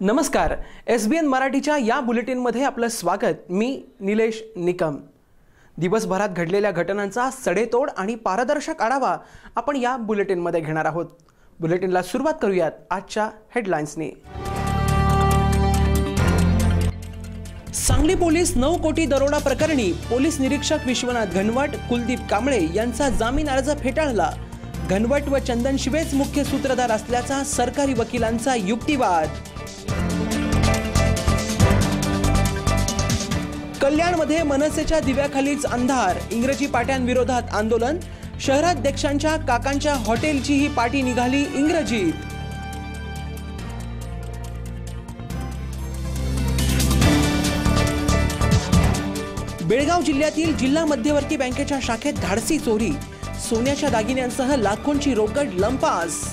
नमस्कार. एस बी एन मराठीच्या या बुलेटिनमध्ये आपलं स्वागत. मी निलेश निकम. दिवसभरात घडलेल्या घटनांचा सडेतोड आणि पारदर्शक आढावा आपण या बुलेटिनमध्ये घेणार आहोत. बुलेटिनला सुरुवात करूयात आजच्या हेडलाईन्सनी सांगली पोलीस नऊ कोटी दरोडा प्रकरणी पोलीस निरीक्षक विश्वनाथ घनवट कुलदीप कांबळे यांचा जामीन अर्ज फेटाळला. घनवट व चंदन शिवेच मुख्य सूत्रधार असल्याचा सरकारी वकिलांचा युक्तिवाद. कल्याणमध्ये मनसेच्या दिव्याखालीच अंधार. इंग्रजी पाट्यांविरोधात आंदोलन. शहराध्यक्षांच्या काकांच्या हॉटेलची ही पाटी निघाली इंग्रजीत बेळगाव जिल्ह्यातील जिल्हा मध्यवर्ती बँकेच्या शाखेत धाडसी चोरी. सोन्याच्या दागिन्यांसह लाखोंची रोकड लंपास.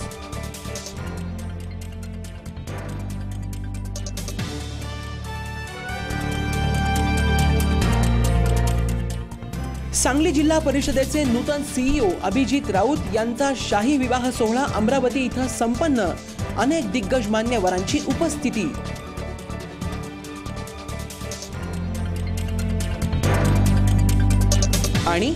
सांगली जिल्हा परिषदेचे नूतन सीईओ अभिजित राऊत यांचा शाही विवाह सोहळा अमरावती इथं संपन्न. अनेक दिग्गज मान्यवरांची उपस्थिती. आणि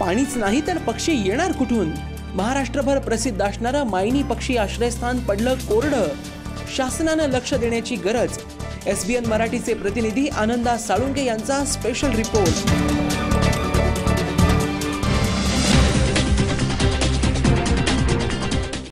पाणीच नाही तर पक्षी येणार कुठून? महाराष्ट्रभर प्रसिद्ध असणारं मायनी पक्षी आश्रयस्थान पडलं कोरडं. शासनानं लक्ष देण्याची गरज. एस बी एन मराठीचे प्रतिनिधी आनंदा साळुंके यांचा स्पेशल रिपोर्ट